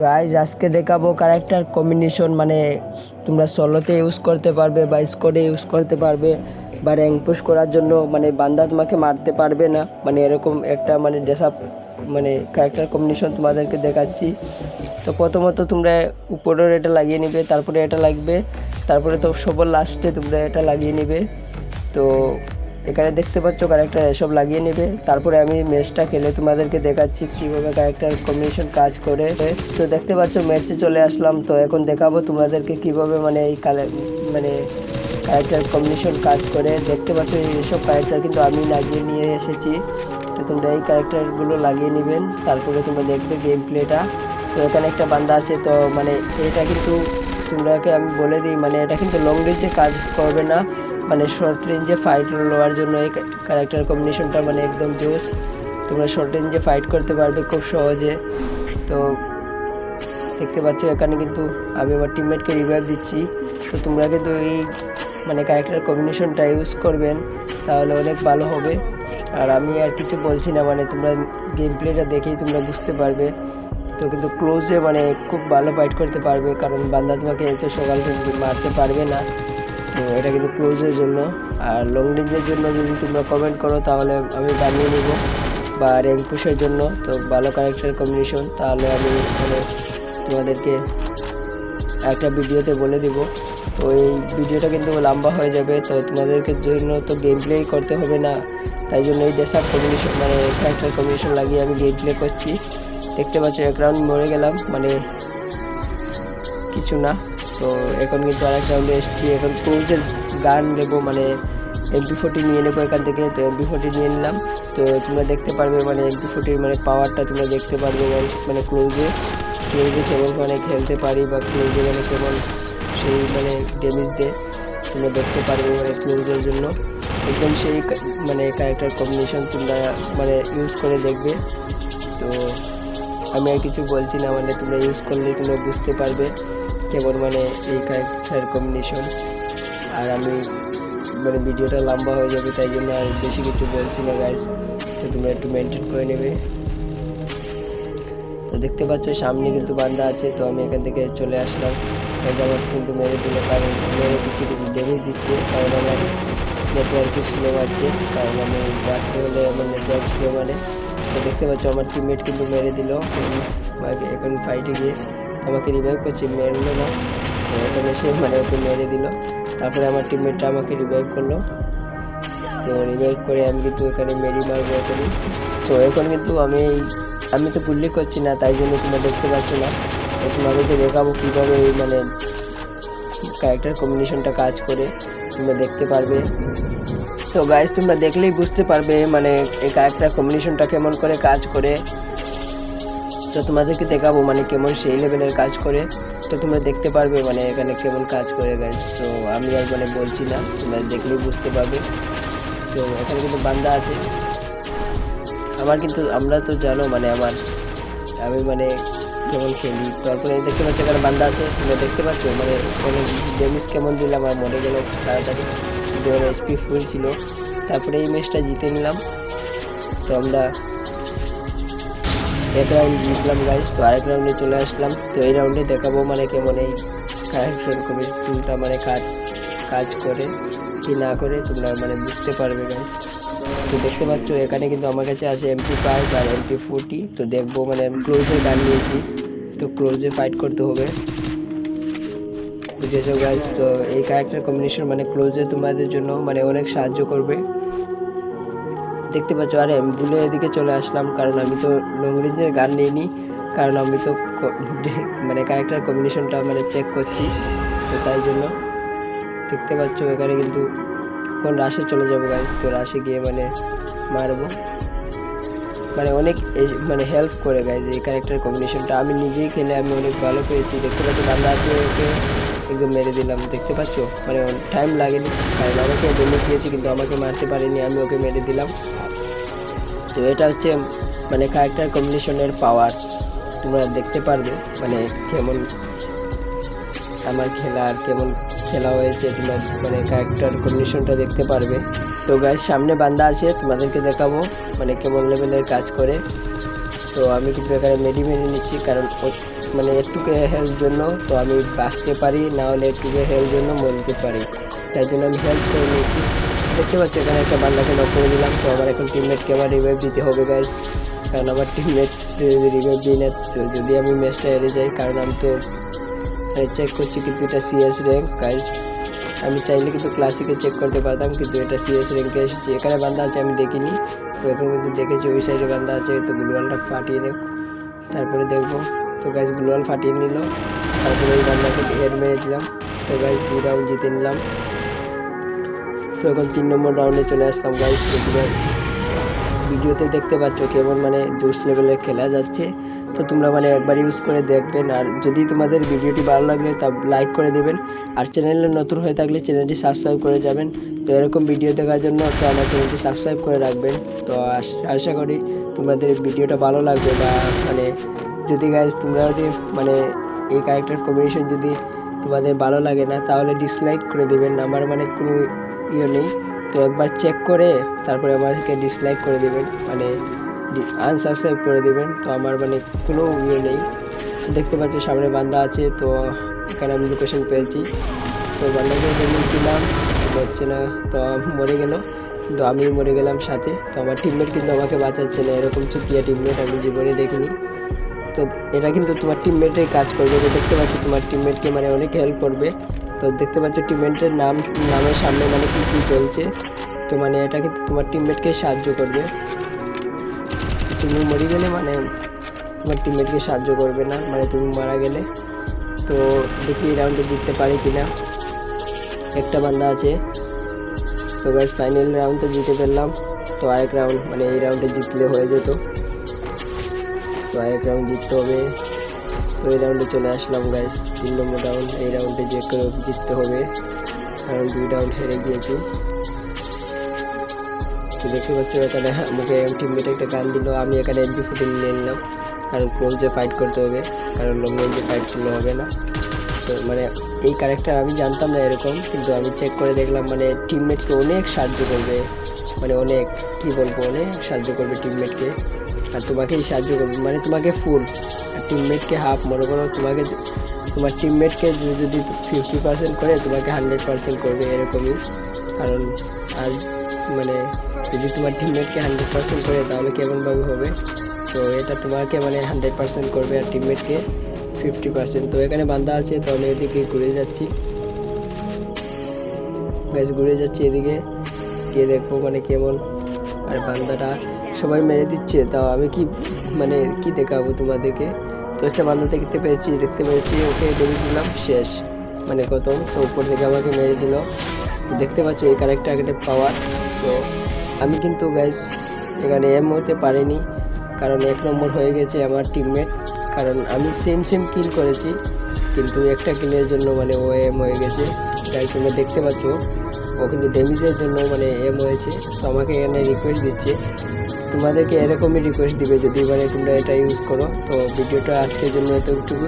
Guys আজকে দেখাবো character combination মানে তোমরা সোলোতে ইউজ করতে পারবে বা স্কোরে ইউজ করতে পারবে বা র্যাঙ্ক পুশ করার জন্য মানে বান্দা তোমাকে মারতে পারবে না। মানে এরকম একটা মানে ড্রেস আপ মানে ক্যারেক্টার কম্বিনেশন তোমাদেরকে দেখাচ্ছি। তো প্রথমত তোমরা উপরের এটা লাগিয়ে নিবে, তারপরে এটা লাগবে, তারপরে তো সবার লাস্টে তোমরা এটা লাগিয়ে নেবে। তো এখানে দেখতে পাচ্ছ ক্যারেক্টার এসব লাগিয়ে নেবে। তারপরে আমি ম্যাচটা খেলে তোমাদেরকে দেখাচ্ছি কীভাবে ক্যারেক্টার কম্বিনেশন কাজ করে। তো দেখতে পাচ্ছ ম্যাচে চলে আসলাম। তো এখন দেখাবো তোমাদেরকে কীভাবে মানে এই কালে মানে ক্যারেক্টার কম্বিনেশন কাজ করে। দেখতে পাচ্ছ এইসব ক্যারেক্টার কিন্তু আমি লাগিয়ে নিয়ে এসেছি। তো তোমরা এই ক্যারেক্টারগুলো লাগিয়ে নেবেন তারপরে তোমরা দেখবে গেম প্লেটা তো এখানে একটা বান্দা আছে। তো মানে এটা কিন্তু তোমরাকে আমি বলে দিই মানে এটা কিন্তু লং রেঞ্জে কাজ করবে না। মানে শর্ট রেঞ্জে ফাইট লওয়ার জন্য এই ক্যারেক্টার কম্বিনেশনটা মানে একদম জোস। তোমরা শর্ট রেঞ্জে ফাইট করতে পারবে খুব সহজে। তো দেখতে পাচ্ছ এখানে কিন্তু আমি আমার টিমমেটকে রিভাইভ দিচ্ছি। তো তোমরা কিন্তু এই মানে ক্যারেক্টার কম্বিনেশনটা ইউজ করবেন, তাহলে অনেক ভালো হবে। আর আমি আর কিছু বলছি না মানে তোমরা গেম প্লেটা দেখেই তোমরা বুঝতে পারবে। তো কিন্তু ক্লোজে মানে খুব ভালো ফাইট করতে পারবে, কারণ বান্দা তোমাকে এত সকাল থেকে মারতে পারবে না। তো এটা কিন্তু ক্লোজের জন্য। আর লং রেঞ্জের জন্য যদি তোমরা কমেন্ট করো, তাহলে আমি বানিয়ে নিব। বা র্যাঙ্ক পুশের জন্য। তো ভালো ক্যারেক্টার কম্বিনেশন তাহলে আমি মানে তোমাদেরকে একটা ভিডিওতে বলে দিব। এই ভিডিওটা কিন্তু লম্বা হয়ে যাবে। তো তোমাদেরকে জন্য তো গেম প্লে করতে হবে না। তাই জন্য এই ডেসার কম্বিনেশন মানে ক্যারেক্টার কম্বিনেশন লাগিয়ে আমি গেম প্লে করছি। দেখতে পাচ্ছ এক রাউন্ড মরে গেলাম। মানে কিছু না। তো এখন কিন্তু আরেক রাউন্ডে এসেছি। এখন ক্লোজের গান নেব মানে এমপি ফোর্টি নিয়ে নেব এখান থেকে। তো এমপি ফোর্টি নিয়ে নিলাম। তো তোমরা দেখতে পারবে মানে এমপি ফোর্টির মানে পাওয়ারটা তোমরা দেখতে পারবে মানে ক্লোজে ক্লোজে কেমন মানে খেলতে পারি বা ক্লোজে মানে কেমন সেই মানে ড্যামেজ দেয়। তোমরা দেখতে পারবে মানে ক্লোজের জন্য। একদম সেই মানে ক্যারেক্টার কম্বিনেশন তোমরা মানে ইউজ করে দেখবে। তো আমি আর কিছু বলছি না মানে তোমরা ইউজ করলে তোমরা বুঝতে পারবে। কেমন মানে এই ক্যারেক্টার কম্বিনেশন আর আমি মানে ভিডিওটা লম্বা হয়ে যাবে, তাই জন্য আর বেশি কিছু বলছি না গাইস তো তোমরা একটু মেনটেন করে নেবে। তো দেখতে পাচ্ছ, সামনে কিন্তু বান্দা আছে, তো আমি এখান থেকে চলে আসলাম। আমার কিন্তু মেরে দিল, কারণ মেরে দিচ্ছি, কিন্তু ড্যামেজ দিচ্ছে, কারণ আমার নেটওয়ার্ক স্লো আছে কারণ আমি রাত্রে হলে আমার নেটওয়ার্ক স্লো মানে তো দেখতে পাচ্ছ, আমার টিমমেট কিন্তু মেরে দিল। এখন ফাইটে গিয়ে আমাকে রিভাইভ করছে মেরলো না। তো এখন এসে মানে ওকে মেরে দিল। তারপরে আমার টিমমেটটা আমাকে রিভাইভ করল। তো রিভাইভ করে আমি কিন্তু এখানে মেরি মারবো করি। তো এখন কিন্তু আমি আমি তো গুল্লি করছি না, তাই জন্য তোমরা দেখতে পাচ্ছ না। তোমাদেরকে দেখাবো কীভাবে এই মানে ক্যারেক্টার কম্বিনেশনটা কাজ করে। তোমরা দেখতে পারবে। তো গাইজ তোমরা দেখলেই বুঝতে পারবে মানে এই ক্যারেক্টার কম্বিনেশনটা কেমন করে কাজ করে। তো তোমাদেরকে দেখাবো মানে কেমন সেই লেভেলের কাজ করে। তো তোমরা দেখতে পারবে মানে এখানে কেমন কাজ করে গাইজ তো আমি আর মানে বলছি না, তোমরা দেখলেই বুঝতে পারবে। তো এখানে কিন্তু বান্দা আছে। আমার কিন্তু, আমরা তো জানো মানে আমার, আমি মানে কেমন খেলি। তারপরে দেখতে পাচ্ছ এখানে বান্দা আছে, তোমরা দেখতে পাচ্ছ? মানে অনেক ড্যামেজ কেমন দিলাম আর মরে গেল তাড়াতাড়ি। যেমন এসপি ফুল ছিল। তারপরে এই ম্যাচটা জিতে নিলাম। তো আমরা এক রাউন্ড জিতলাম গাইজ তো আরেক রাউন্ডে চলে আসলাম। তো এই রাউন্ডে দেখাবো মানে কেমন এই কারেকশন করে টুলটা মানে কাজ কাজ করে কি না করে। তোমরা মানে বুঝতে পারবে গাইজ তো দেখতে পাচ্ছ, এখানে কিন্তু আমার কাছে আছে এমপি ফাইভ আর এমপি ফোরটি তো দেখব মানে আমি ক্লোজে গান নিয়েছি। তো ক্লোজে ফাইট করতে হবে। বুঝেছ গাইজ তো এই ক্যারেক্টার কম্বিনেশন মানে ক্লোজে তোমাদের জন্য মানে অনেক সাহায্য করবে। দেখতে পাচ্ছ, আরে আমি ভুলে এদিকে চলে আসলাম, কারণ আমি তো লং রেঞ্জের গান নিইনি, কারণ আমি তো মানে ক্যারেক্টার কম্বিনেশনটা মানে চেক করছি, তো তাই জন্য। দেখতে পাচ্ছ, এখানে কিন্তু কোন রাশে চলে যাব গাইজ তো রাশে গিয়ে মানে মারবো। মানে অনেক মানে হেল্প করে গাইজ এই ক্যারেক্টার কম্বিনেশনটা আমি নিজেই খেলে আমি অনেক ভালো পেয়েছি। দেখতে পাচ্ছ বান্দা আছে ওকে। একদম মেরে দিলাম, দেখতে পাচ্ছ? মানে টাইম লাগেনি। কারণ আমাকে বলে দিয়েছি, কিন্তু আমাকে মারতে পারেনি, আমি ওকে মেরে দিলাম। তো এটা হচ্ছে মানে ক্যারেক্টার কম্বিনেশনের পাওয়ার তোমরা দেখতে পারবে মানে কেমন আমার খেলা আর কেমন খেলা হয়েছে, তোমরা মানে ক্যারেক্টার কম্বিনেশনটা দেখতে পারবে। তো গাইজ সামনে বান্দা আছে, তোমাদেরকে দেখাবো মানে কেমন লেভেলের কাজ করে। তো আমি কিন্তু এখানে মেডি মেরে নিচ্ছি, কারণ মানে একটুকু হেল্প জন্য, তো আমি বাঁচতে পারি, না হলে একটুকু হেল্প জন্য মরতে পারি। তাই জন্য আমি হেল্প করে নিয়েছি। দেখতে পাচ্ছি, এখানে একটা বান্দাকে নক করে দিলাম। তো আমার এখন টিমমেটকে আমার রিভাইভ দিতে হবে গাইজ কারণ আমার টিমমেট রিভাইভ দিই না, তো যদি আমি ম্যাচটা হেরে যাই, কারণ আমি তো চেক করছি কিন্তু এটা সিএস র্যাঙ্ক গাইজ আমি চাইলে কিন্তু ক্লাসিকে চেক করতে পারতাম, কিন্তু এটা সিএস র্যাঙ্কে এসেছি। এখানে বান্দা আছে, আমি দেখিনি। তো এখন কিন্তু দেখেছি, ওই সাইডে বান্দা আছে, তো গ্লোয়ালটা ফাটিয়ে নেব তারপরে দেখব। তো গাছ গ্লোয়াল ফাটিয়ে নিল। তারপরে ওই বান্দাকে হেড মেরে দিলাম। তো গাছ দু রাউন্ড জিতে নিলাম। তো এখন তিন নম্বর রাউন্ডে চলে আসলাম গাইস ভিডিওতে দেখতে পাচ্ছ কেমন মানে জোস লেভেলের খেলা যাচ্ছে। তো তোমরা মানে একবার ইউজ করে দেখবেন। আর যদি তোমাদের ভিডিওটি ভালো লাগলে তা লাইক করে দেবেন। আর চ্যানেলে নতুন হয়ে থাকলে চ্যানেলটি সাবস্ক্রাইব করে যাবেন। তো এরকম ভিডিও দেখার জন্য তো আমার চ্যানেলটি সাবস্ক্রাইব করে রাখবেন। তো আশা করি তোমাদের ভিডিওটা ভালো লাগবে বা মানে যদি গাইজ তোমরা যদি মানে এই ক্যারেক্টার কম্বিনেশন যদি তোমাদের ভালো লাগে না, তাহলে ডিসলাইক করে দেবেন। আমার মানে কোনো ইয়ে নেই। তো একবার চেক করে, তারপরে আমাদেরকে ডিসলাইক করে দেবেন। মানে আনসাবস্ক্রাইব করে দেবেন। তো আমার মানে কোনো ইয়ে নেই। দেখতে পাচ্ছি সামনে বান্দা আছে, তো এখানে আমি লোকেশন পেয়েছি। তো বান্দাকে ডেমিং দিলাম হচ্ছে না, তো মরে গেল। তো আমি মরে গেলাম সাথে। তো আমার টিমমেট কিন্তু আমাকে বাঁচাচ্ছে না। এরকম চুকিয়া টিমমেট আমি জীবনে দেখিনি। তো এটা কিন্তু তোমার টিমমেটের কাজ করবে। তো দেখতে পাচ্ছ তোমার টিমমেটকে মানে অনেক হেল্প করবে। তো দেখতে পাচ্ছ টিমমেটের নাম, নামের সামনে মানে কী কী চলছে? তো মানে এটা কিন্তু তোমার টিমমেটকে সাহায্য করবে। তুমি মরে গেলে মানে তোমার টিমমেটকে সাহায্য করবে না মানে তুমি মারা গেলে। তো দেখি এই রাউন্ডে জিততে পারি কিনা। একটা বান্দা আছে। তো গাইজ ফাইনাল রাউন্ডে জিতে ফেললাম। তো আরেক রাউন্ড মানে এই রাউন্ডে জিতলে হয়ে যেত। তো আরেক রাউন্ড জিততে হবে। তো এই রাউন্ডে চলে আসলাম গাইজ তিন নম্বর রাউন্ড এই রাউন্ডে যে কেউ জিততে হবে, কারণ দুই রাউন্ড হেরে গিয়েছি। তো দেখতে পাচ্ছ এখানে আমাকে টিমমেট একটা গান দিল, আমি এখানে এমপি ফুটে নিয়ে নিলাম। কারণ ক্লোজে ফাইট করতে হবে, কারণ লং রেঞ্জে ফাইট করলে হবে না। তো মানে এই ক্যারেক্টার আমি জানতাম না এরকম, কিন্তু আমি চেক করে দেখলাম মানে টিমমেটকে অনেক সাহায্য করবে। মানে অনেক, কি বলব, অনেক সাহায্য করবে টিমমেটকে আর তোমাকেই সাহায্য করবে। মানে তোমাকে ফুল আর টিমমেটকে হাফ মনে করো তোমাকে তোমার টিমমেটকে যদি ফিফটি পার্সেন্ট করে, তোমাকে হান্ড্রেড পার্সেন্ট করবে এরকমই। কারণ আর মানে যদি তোমার টিমমেটকে হান্ড্রেড পার্সেন্ট করে, তাহলে কেমনভাবে হবে? তো এটা তোমাকে মানে হান্ড্রেড পার্সেন্ট করবে আর টিমমেটকে ফিফটি পার্সেন্ট তো এখানে বান্দা আছে, তো আমি এদিকে ঘুরে যাচ্ছি। বেশ, ঘুরে যাচ্ছি এদিকে। গিয়ে দেখব মানে কেমন। আর বান্দাটা সবাই মেরে দিচ্ছে, তাও আমি কি মানে কি দেখাবো তোমাদেরকে? তো একটা বান্ধব দেখতে পেয়েছি দেখতে পেয়েছি, ওকে ডেবে দিলাম, শেষ। মানে কত তো উপর থেকে আমাকে মেরে দিল। দেখতে পাচ্ছ এই ক্যারেক্টার একটা পাওয়ার তো আমি কিন্তু গাইস এখানে এম হতে পারিনি, কারণ এক নম্বর হয়ে গেছে আমার টিমমেট কারণ আমি সেম সেম কিল করেছি, কিন্তু একটা কিলের জন্য মানে ও এম হয়ে গেছে। তাই তোমরা দেখতে পাচ্ছ, ও কিন্তু ড্যামেজের জন্য মানে এম হয়েছে, তো আমাকে এখানে রিকোয়েস্ট দিচ্ছে। তোমাদেরকে এরকমই রিকোয়েস্ট দিবে যদি এবারে তোমরা এটা ইউজ করো। তো ভিডিওটা আজকের জন্য এতটুকু।